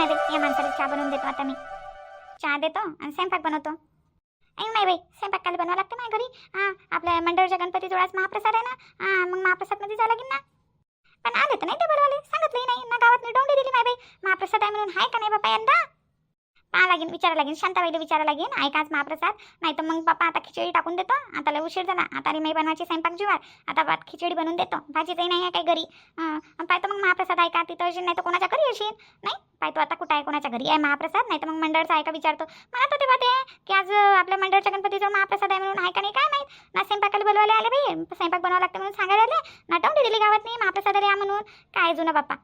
माय या माणसाला चहा बनवून देतो आता मी. चहा देतो आणि स्वयंपाक बनवतो. ऐक नाही बाई स्वयंपाक काल बनवावं लागतं माझ्या घरी. हां आपल्या मंडळच्या गणपती जोडाच महाप्रसाद आहे ना. हां मग महाप्रसादमध्ये जावं लागेल ना. पण आले तर नाही ते बरोबर सांगितलंही नाही. ना गावात मी डोंडी दिली माय बाई. महाप्रसाद आहे म्हणून हाय का नाही बापा यंदा? पाहा लागेल विचारा लागेल शांताबाईला विचारा लागेन. ऐका आज महाप्रसाद. नाही तर मग बापा आता खिचडी टाकून देतो. आता लय उशीर झाला. आता रिमाई बनवायची स्वयंपाक जीवार. आता भात खिचडी बनवून देतो. भाजीचंही नाही आहे काही घरी. हां पाहतो मग महाप्रसाद ऐका तिथं येशील नाही तर कोणाच्या घरी येशील नाही? पाहतो आता कुठं आहे कोणाच्या घरी आहे महाप्रसाद? नाही तर मग मंडळचा ऐका विचारतो. मला तर तेव्हा ते की आज आपल्या मंडळच्या गणपतीचा महाप्रसाद आहे म्हणून आहे का नाही काय माहीत? ना स्वयंपाकाला बोलवायला आले बाई. स्वयंपाक बनवावं लागतं म्हणून सांगायला आले. नाटवून दिली गावात नाही महाप्रसाद या म्हणून. काय जुनं बाप्पा?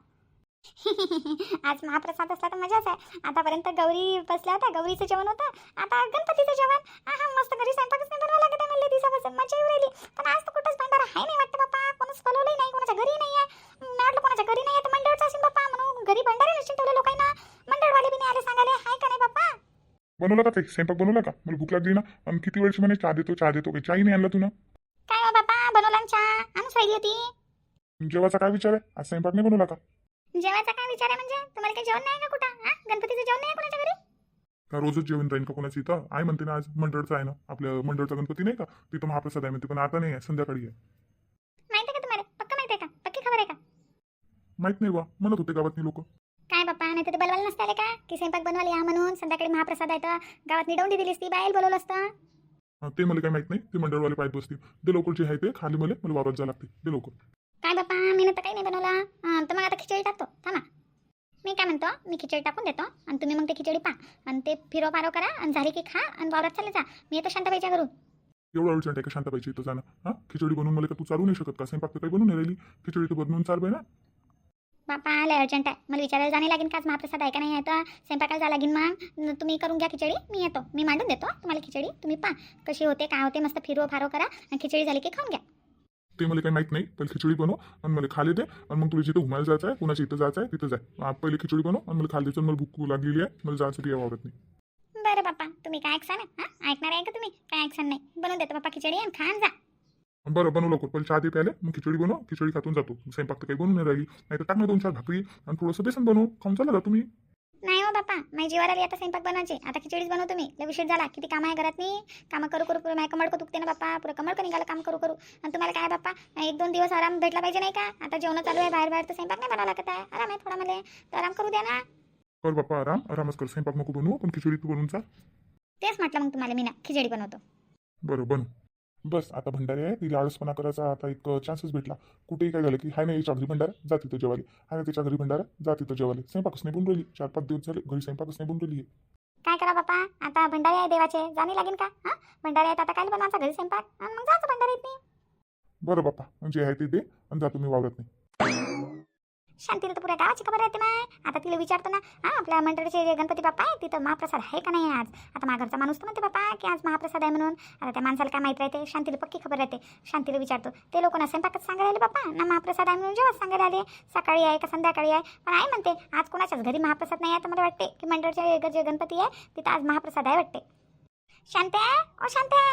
आज महाप्रसाद असला तर मजाच आहे. आतापर्यंत गौरी बसल्या होत्या गौरीचं जेवण होतं. आता गणपतीचं जेवण. हा मस्त घरी स्वयंपाकच नाही बनवावं लागत आहे म्हणले दिवसापासून मजा येऊ राहिली. पण आज तर कुठंच भांडारा आहे नाही वाटतं बाप्पा. कोणच बोलवलंही नाही कोणाच्या घरी नाही आहे. वाटलं कोणाच्या घरी नाही आहे तर मंडळचं असेल बाप्पा. म्हणून घरी भंडारे नसेल ठेवले लोकांना. मंडळवाले बी नाही आले सांगाले हाय का नाही बाप्पा? बनवला का काही स्वयंपाक बनवला का? मला भूक लागली ना. आणि किती वेळची म्हणे चहा देतो चहा देतो. काही चहाही नाही आणला तुला. काय हो बाप्पा? बनवला चहा. आणून राहिली होती. जेवायचा काय विचार आहे? आज स्वयंपाक नाही बनवला का? जेवायचा काय विचार आहे म्हणजे? तुम्हाला काही जेवण नाही का कुठं? हा? गणपतीचं जेवण नाही कोणाच्या घरी? का रोजच जेवण राहील का कोणाचं इथं? आहे म्हणते ना आज मंडळचं आहे ना. आपल्या मंडळचा गणपती नाही का? तिथं महाप्रसाद आहे म्हणते पण आता नाही आहे संध्याकाळी आहे. माहिती आहे का तुम्हाला? पक्का माहिती आहे का? पक्की खबर आहे का? माहीत नाही बा म्हणत होते गावातली लोक. काय बाप्पा नाही तर ते बोलवायला नसते आले का? की स्वयंपाक बनवायला या म्हणून संध्याकाळी महाप्रसाद आहे तर गावात निडवून दिलीस ती बाहेर बोलवलं असतं. ते मला काही माहीत नाही ते मंडळवाले पाहिजे बसतील. ते लवकर जे आहे ते खाली मला मला वावरात जावं लागते. ते लवकर. काय बाप्पा मी तर काही नाही बनवला अं, तर मग आता खिचडी टाकतो थांबा म्हणतो मी खिचडी टाकून देतो आणि तुम्ही मग ते खिचडी पा आणि ते फिरो पारो करा आणि झाली की खा आणि वावरात चालले जा. मी येतो शांताबाईच्या घरून. एवढा विचार आहे का शांताबाईची इथं जाणं? हा? खिचडी बनवून मला का तू चालू नाही शकत का? स्वयंपाक तर काही बनवून नाही राहिली. खिचडी तर बनवून चाल बाई ना? बाप्पा लय अर्जंट आहे. मला विचारायला जाणे लागेल का? आज महाप्रसाद आहे का नाही आहे तर? स्वयंपाकाला जा लागेल मग. तुम्ही करून घ्या खिचडी. मी येतो. मी मांडून देतो. तुम्हाला खिचडी. तुम्ही पा कशी होते काय होते. मस्त फिरो फारो करा आणि खिचडी झाली की खाऊन घ्या. ते मला काही माहीत नाही. पहिले खिचडी बनव आणि मला खाली दे आणि मग तुला जिथं घुमायला जायचं आहे कुणाच्या इथं जायचं आहे तिथं जाय पहिले खिचडी बनव आणि मला खाली द्यायचं मला भूक लागलेली आहे. मला जायचं ते वावरत नाही. बरं बाप्पा तुम्ही काय ऐकसान ऐकणार आहे का तुम्ही? काय ऐकसान नाही. बनवून देतो बाप्पा खिचडी आणि खान जा. बरं बनव लवकर. पहिले चहा दे प्याले मग खिचडी बनव. खिचडी खातून जातो. स्वयंपाक तर काही बनवून नाही राहिली. नाही तर टाक ना दोन चार भाकरी आणि थोडंसं बेसन बनव. खाऊन चालला जा तुम्ही. नाही हो बाप्पा माझी जीवावर आली आता स्वयंपाक बनवायचे. आता खिचडीच बनवतो मी लय उशीर झाला. किती कामं आहे घरात मी कामं करू करू पुरं माझ्या कमळ दुखते ना बाप्पा. पुरं कमळ का निघालं? काम करू करू. आणि तुम्हाला काय बाप्पा? एक दोन दिवस आराम भेटला पाहिजे नाही का? आता जेवण चालू आहे बाहेर बाहेर तर स्वयंपाक नाही बनावं लागत आहे. आराम आहे थोडा मला. तर आराम करू द्या ना. कर बाप्पा आराम. आरामच कर. स्वयंपाक नको बनवू पण खिचडी तू बनवून चाल. तेच म्हटलं मग तुम्हाला मी ना. खिचडी बनवतो. बरं बनव. बस आता भंडारी आहे तिला आळसपणा करायचा आता एक चान्सच भेटला. कुठेही काय झालं की हाय नाही याच्या घरी भंडारा जा तिथं जेवाली हाय ना त्याच्या घरी भंडारा जा तिथं जेवाली स्वयंपाकच नाही राहिली. चार पाच दिवस झाले घरी स्वयंपाकच नाही राहिली. काय करा बाप्पा आता भंडारे आहे देवाचे. जाणे लागेल का? हां? भंडारे आहेत आता काय बनवायचा घरी स्वयंपाक? मग जायचं भंडारीत नाही बरं बाप्पा जे आहे ते दे आणि जा तुम्ही वावरत नाही शांतीला तर पुऱ्या गावाची खबर राहते माय. आता तिला विचारतो ना हा आपल्या मंडळीचे जे गणपती बाप्पा आहे तिथं महाप्रसाद आहे का नाही आज? आता माघरचा घरचा माणूस तर म्हणते बाप्पा की आज महाप्रसाद आहे म्हणून. आता त्या माणसाला काय माहीत राहते? शांतीला पक्की खबर राहते. शांतीला विचारतो ते लोक ना स्वयंपाकच सांगायला आले बाप्पा? ना महाप्रसाद आहे म्हणून जेव्हा सांगायला आले? सकाळी आहे का संध्याकाळी आहे? पण आहे म्हणते आज कोणाच्याच घरी महाप्रसाद नाही आहे तर मला वाटते की मंडळाचे जे गणपती आहे तिथं आज महाप्रसाद आहे वाटते. शांते? ओ शांते?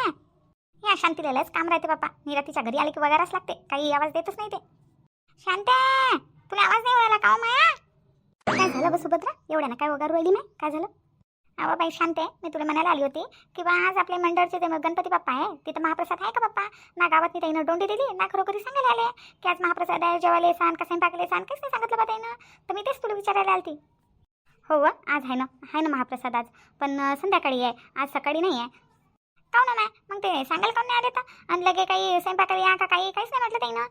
या शांतीलाच काम राहते बाप्पा. निरातीच्या घरी आले की वगैरेच लागते. काही आवाज देतच नाही ते. शांत्या तुला आवाज नाही उडाला का हो माया? काय झालं बस सुभद्रा? एवढ्या ना काय वगैरे राहिली नाही? काय झालं? अवा बाई शांत आहे. मी तुला म्हणायला आली होती की बा आज आपले मंडळचे ते गणपती बाप्पा आहे तिथं महाप्रसाद आहे का बाप्पा? ना गावात मी ताईनं डोंडी दिली ना खरोखरी सांगायला आले. की आज महाप्रसाद आहे जेवायला सांग का स्वयंपाकले सांग काहीच नाही सांगितलं बा ताईनं. तर मी तेच तुला विचारायला आलती. हो व आज आहे ना आहे ना महाप्रसाद आज. पण संध्याकाळी आहे. आज सकाळी नाही आहे. काऊन हो ना मग ते सांगायला काऊन नाही आले तर? आणि लगे काही स्वयंपाकाला या का काही? काहीच नाही म्हटलं ताईनं.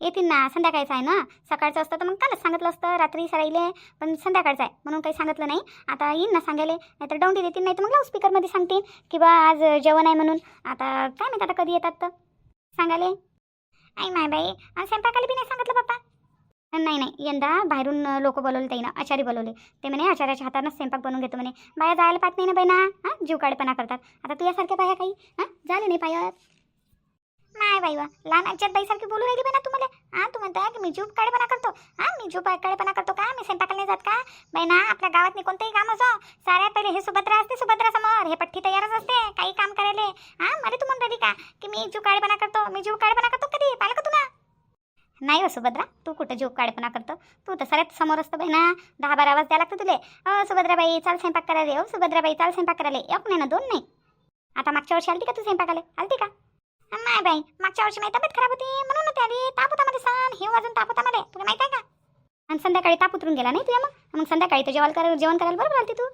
येतील ना संध्याकाळचं आहे ना. सकाळचं असतं तर मग कालच सांगितलं असतं रात्री सराईले. पण संध्याकाळचं आहे म्हणून काही सांगितलं नाही. आता येईन ना सांगायला नाहीतर डोंडी देतील नाही तर मग लाऊडस्पीकरमध्ये सांगतील की बा आज जेवण आहे म्हणून. आता काय माहीत आता कधी येतात तर. सांगायला आई माय बाई आणि स्वयंपाकाला बी नाही सांगितलं बाप्पा नाही नाही यंदा बाहेरून लोक बोलवले ताई ना आचारी बोलवले. ते म्हणे आचार्याच्या हातानं स्वयंपाक बनवून घेतो म्हणे. बाया जायला पाहत नाही ना बाई ना हां? जीव काढपणा करतात. आता तुझ्यासारख्या बाया काही हां? झाले नाही पायात? नाही बाई वा लहान आजच्यात बाईसारखी बोलू राहिली बाई ना तुम्हाला. हां तू म्हणताय की मी जीव काळेपणा करतो. हां मी जीव काळेपणा करतो का? मी स्वयंपाकाला नाही जात का? बाई ना आपल्या गावात मी कोणतंही काम असो साऱ्या पहिले हे सुभद्रा असते सुभद्रा समोर. हे पट्टी तयारच असते काही काम करायला. हां मला तू म्हणून का? की मी जीव काळेपणा करतो. मी जीव काळेपणा करतो कधी? पाहिलं का तुला? नाही हो सुभद्रा तू कुठं जीव काळेपणा करतो? तू तर सगळ्यात समोर असतो बाई ना. दहा बारा आवाज द्यायला लागतो तुले. अ सुभद्राबाई चाल स्वयंपाक करायला. ओ हो, सुभद्राबाई चाल स्वयंपाक करायला. एक नाही ना दोन नाही. आता मागच्या वर्षी आलती का तू स्वयंपाकाला? आलती का? नाही बाई मागच्या वर्षी माझी तब्येत खराब होती म्हणून नव्हती आली ताप होता मध्ये सण हे वाजून ताप होता मध्ये तुला माहीत आहे का? आणि संध्याकाळी ताप उतरून गेला नाही तुझ्या मग? मग संध्याकाळी तू जेवण करायला जेवण करायला बरोबर आलती तू.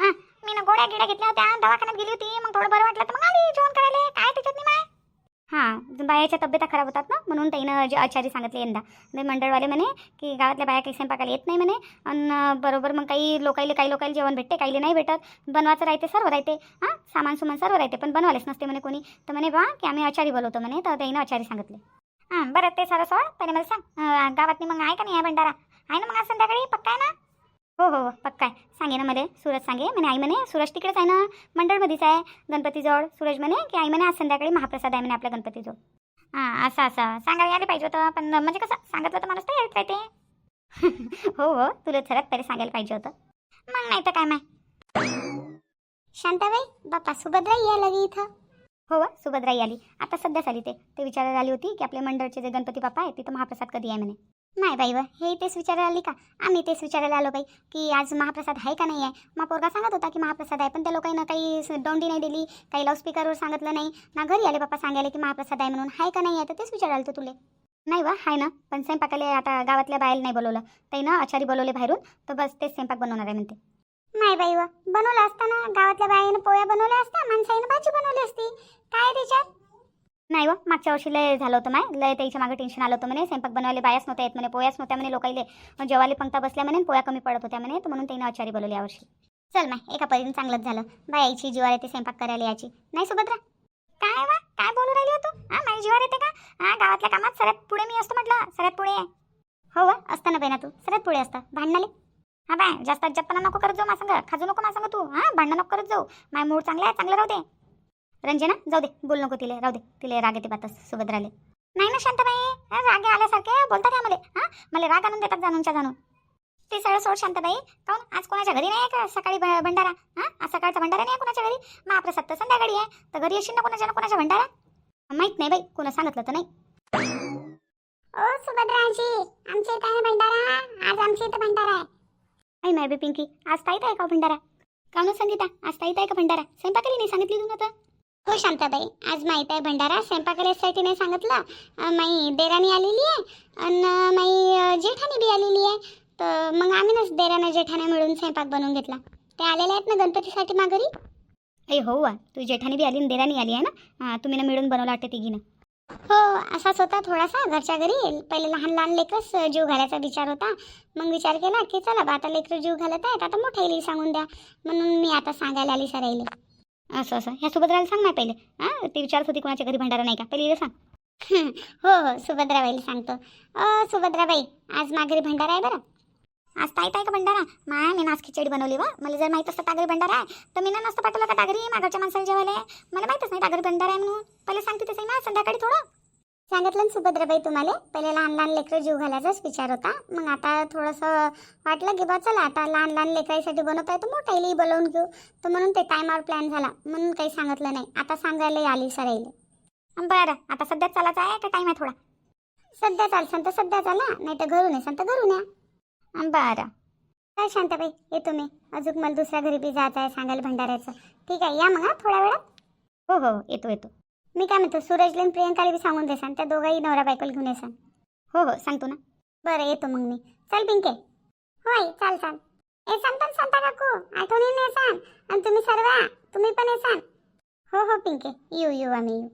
हां मी ना गोळ्या गिड्या घेतल्या होत्या दवाखान्यात गेली होती मग थोडं बरं वाटलं तर मग आली जेवण करायला काय त्याच्यात नाही माय हां बायाच्या तब्येता खराब होतात ना? म्हणून त्यानं जे आचारी सांगितले यंदा. म्हणजे मंडळवाले म्हणे की गावातल्या बाया काही स्वयंपाकाला येत नाही म्हणे. आणि बरोबर मग काही लोकायले काही लोकायला जेवण भेटते काहीले नाही भेटत. बनवायचं राहते सर्व राहते. हां सामान सुमान सर्व राहते पण बनवायलाच नसते म्हणे कोणी. तर म्हणे बा की आम्ही आचारी बोलवतो म्हणे. तर त्यानं आचारी सांगितले. हां बरं ते सारं सोड. पहिले मला सांग. गावातनी मग आहे का नाही आहे भंडारा? आहे ना मग आज संध्याकाळी? पक्का आहे ना? हो हो हो. पक्का आहे. सांगे ना मला. सूरज सांगे. म्हणे आई म्हणे सूरज तिकडेच आहे ना? मंडळमध्येच आहे. गणपतीजवळ. सूरज म्हणे की आई म्हणे आज संध्याकाळी महाप्रसाद आहे म्हणे आपल्या गणपतीजवळ. हां असं असं. सांगायला यायला पाहिजे होतं पण म्हणजे कसं सांगितलं तर माणूस तर येत राहते हो हो. तुला सर्वात पहिले सांगायला पाहिजे होतं. मग नाही तर काय माय? शांताबाई बाप्पा सुभद्रा या लगे इथं. हो, हो सुभद्राई आली. आता सध्याच आली ते. ते विचारायला आली होती की आपले मंडळचे जे गणपती बाप्पा आहे तिथं महाप्रसाद कधी आहे म्हणे? नाही बाई व हे तेच विचारायला आली का? आम्ही तेच विचारायला आलो बाई की आज महाप्रसाद आहे का नाही आहे? मा पोरगा सांगत होता की महाप्रसाद आहे पण त्या लोकांना काही डोंडी नाही दिली काही लाऊडस्पीकरवर सांगितलं नाही. ना घरी आले बाप्पा सांगायला की महाप्रसाद आहे म्हणून. आहे का नाही आहे? तर तेच विचारायला तो तुले. नाही वा आहे ना पण स्वयंपाकाला आता गावातल्या बायला नाही बोलवलं. ताई ना आचारी बोलवले बाहेरून तर बस तेच स्वयंपाक बनवणार आहे म्हणते. नाही बाई व बनवलं असताना गावातल्या बाईनं पोळ्या बनवल्या असत्या माणसाईनं भाजी बनवली असती काय त्याच्यात नाही व मागच्या वर्षी लय झालं होतं माय. लय त्याच्यामागे टेन्शन आलं होतं म्हणे. स्वयंपाक बनवायला बायाच नव्हत्या येत म्हणे. पोयाच नव्हत्या म्हणे लोकाईले. जेवाले पंक्ता बसल्या म्हणे पोया कमी पडत होत्या म्हणे तर म्हणून त्यांना आचारी बोलवली यावर्षी चल माय एका परीने चांगलंच झालं. बायाची जीवार येते स्वयंपाक करायला यायची. नाही सुभद्रा काय वा? काय बोलू राहिली हो तू? हा माझी जीवार येते का? हा गावातल्या कामात सगळ्यात पुढे मी असतो म्हटलं. सगळ्यात पुढे आहे हो वा असतं ना बहिणा तू. सगळ्यात पुढे असतं. भांडणाले. हा बाय जास्त जप्पना नको करत जाऊ माझं खाजू नको माझं तू. हा भांडणं नको करत जाऊ. माय मूड चांगला आहे चांगलं राहू दे. रंजना जाऊ दे. बोल नको तिले. राहू दे. तिले राग येते बातच सुभद्राले नाही ना शांताबाई? हा, रागे आल्यासारखे बोलतात या मला हा? मला राग आणून देतात जाणूनच्या जाणून. ते सगळं सोड शांताबाई. काऊन आज कोणाच्या घरी नाही का? सकाळी भंडारा? हा? आज सकाळचा भंडारा नाही कोणाच्या घरी? महाप्रसाद तर संध्याकाळी आहे. तर घरी येशील ना कोणाच्या ना कोणाच्या भंडारा? माहीत नाही बाई. कोणा सांगितलं तर नाही. ओ सुभद्राजी आमच्या इथं आहे भंडारा. आज आमच्या इथं भंडारा आहे. आई माय बी पिंकी. आज ताईत आहे का भंडारा? काऊन संगीता आज ताईत आहे का भंडारा? स्वयंपाकाली नाही सांगितली तू आता हो शांताबाई. आज माहीत आहे भंडारा. स्वयंपाकासाठी नाही सांगितलं. माई देराणी आलेली आहे. आणि माई अं, जेठाणी बी आलेली आहे. तर मग आम्ही ना देराणा जेठाण्या मिळून स्वयंपाक बनवून घेतला. ते आलेले आहेत ना गणपतीसाठी माघारी? अय हो वा तू जेठाणी बी आली आणि देराणी आली आहे ना? तुम्ही ना मिळून बनवला वाटते तिघीनं. हो असाच होता थोडासा. घरच्या घरी पहिले लहान लहान लेकरच जीव घालायचा विचार होता. मग विचार केला की चला बा आता लेकरं जीव घालत आहेत. आता मोठ्याला सांगून द्या. म्हणून मी आता सांगायला आली सराईले असं असं. ह्या सुभद्राला सांग ना पहिले. हां? ती विचारत होती कोणाच्या घरी भंडारा नाही का? पहिले हिला सांग. हो हो. सुभद्राबाईला सांगतो. अ सुभद्राबाई आज माघारी भंडारा आहे बरं. आज ताईत आहे का भंडारा? माय मी नाच खिचडी बनवली वा मला जर माहीत असतं टागरी भंडारा आहे तर मी ना नसतं पाठवलं का टागरी मागच्या माणसाला जेवायला. मला माहीतच नाही टागरी भंडारा आहे म्हणून. पहिले सांगते तसं. ना संध्याकाळी थोडं. सांगितलं ना सुभद्राबाई तुम्हाला पहिले लहान लहान लेकरं जीव घालायचाच विचार होता. मग आता थोडंसं वाटलं की बा चला आता लहान लहान लेकरासाठी बनवत आहे तर मोठ्यालाही बोलवून घेऊ. तर म्हणून ते टायमावर प्लॅन झाला. म्हणून काही सांगितलं नाही. आता सांगायला आली सराईले बरं आता सध्या चालायचं आहे का टाईम आहे थोडा? सध्या चालसान तर सध्या चाला नाही तर घरून येसान तर घरून या. बरं. काय शांताबाई येतो मी. अजून मला दुसऱ्या घरी बी जायचं आहे सांगायला भंडाऱ्याचं. ठीक आहे या मग थोड्या वेळात. हो हो येतो येतो. मी काय म्हणतो सूरजला आणि प्रियंकाला बी सांगून देसान त्या दोघाही नवरा बायकोला घेऊन येसान. हो हो सांगतो ना. बरं येतो मग मी. चल पिंके. होय चाल चाल. येसान पण सांगता काकू आठवणीने येसान. आणि तुम्ही सर्व तुम्ही पण येसान. हो हो पिंके. येऊ येऊ आम्ही येऊ.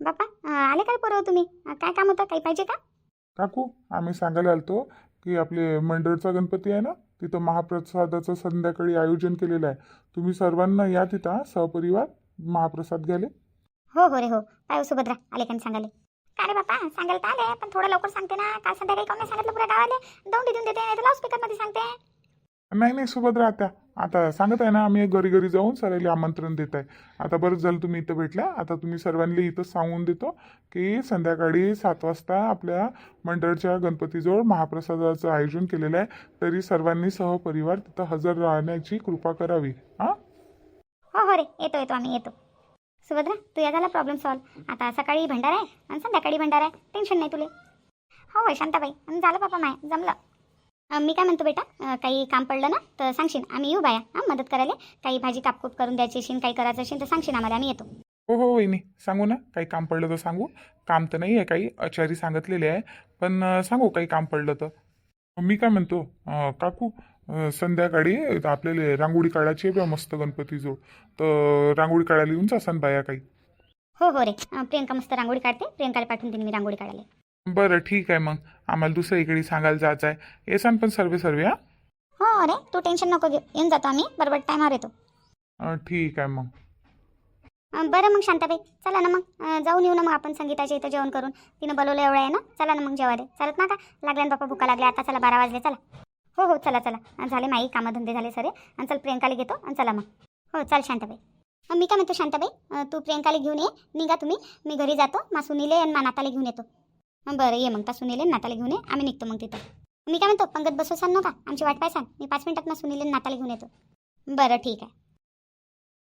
बापा आले काय पोरव तुम्ही? काय काम होतं? काही पाहिजे का? काकू आम्ही सांगायला आलतो की आपले मंडळचा गणपती आहे ना तिथं महाप्रसादाचं संध्याकाळी आयोजन केलेलं आहे. तुम्ही सर्वांना या तिथं सहपरिवार. महाप्रसाद घ्याले हो हो रे हो. काय हो सुभद्रा आले का सांगाले काय रे बापा? सांगायला तर आले पण थोडं लवकर सांगते ना. काल संध्याकाळी कोण नाही सांगितलं पुऱ्या गावाले? दोन देऊन देते नाही तर लाऊडस्पीकरमध्ये सांगते. नाही नाही सुभद्रा आता आता सांगत आहे ना आम्ही घरी घरी जाऊन सरायला आमंत्रण देत आहे आता बरंच झालं तुम्ही इथं भेटल्या आता तुम्ही सर्वांनी इथं सांगून देतो की संध्याकाळी सात वाजता आपल्या मंडळच्या गणपतीजवळ महाप्रसादाचं आयोजन केलेलं आहे. तरी सर्वांनी सहपरिवार तिथं हजर राहण्याची कृपा करावी. हां? हो हो रे. येतो येतो आम्ही येतो. सुभद्रा तुझ्या झाला प्रॉब्लेम सॉल्व आता सकाळी भंडार आहे आणि संध्याकाळी भंडार आहे. टेन्शन नाही तुले. हो होय शांताबाई. झालं पापा माय. जमलं. मी काय म्हणतो बेटा? काही काम पडलं ना तर सांगशील. आम्ही येऊ बाया. हां मदत करायला. काही भाजी कापकूप करून द्यायची असेल काही करायचं असेल तर सांगशील आम्हाला. आम्ही येतो. हो हो वहिनी. सांगू ना. काही काम पडलं तर सांगू. काम तर नाही आहे काही आचारी सांगितलेले आहे. पण सांगू काही काम पडलं तर. मी काय म्हणतो? काकू अं, संध्याकाळी आपल्याला रांगोळी काढायची आहे बा मस्त गणपतीजवळ. तर रांगोळी काढायला येऊन जा बाया काही. हो हो रे. अं, प्रियंका मस्त रांगोळी काढते. प्रियंकाला पाठवून देईन मी रांगोळी काढायला. बरं ठीक आहे मग. आम्हाला दुसरीकडे सांगायला जायचं आहे. येसान पण सर्वे सर्वे हा. हो अरे. तू टेन्शन नको घेऊ. येऊन जातो आम्ही. बरोबर टायमावर येतो. अं, ठीक आहे मग. अं, बरं मग शांताबाई. चला ना मग. अं, जाऊन येऊ ना मग आपण संगीताच्या इथं जेवण करून. तिनं बोलवलं एवढं आहे ना. चला ना मग जेवायला. चालत ना का? लागल्या ना बापा भुका लागल्या. आता चला बारा वाजले. चला. हो हो चला चला. अं, झाले माई कामधंदे झाले सरे. आणि चल प्रियंकाला घेतो आणि चला मग. हो चाल शांताबाई. मी काय म्हणतो शांताबाई? तू प्रियंकाला घेऊन ये. निघा तुम्ही. मी घरी जातो. मा सुनीले आणि मा नाताला घेऊन येतो. बरं ये मग. ता सुनीले आणि नाताला घेऊन ये. आम्ही निघतो मग तिथं. मी काय म्हणतो? पंगत बसवसान नका. आमची वाट पायसान मी पाच मिनिटात ना सुनीले आणि नाताला घेऊन येतो. बरं ठीक आहे.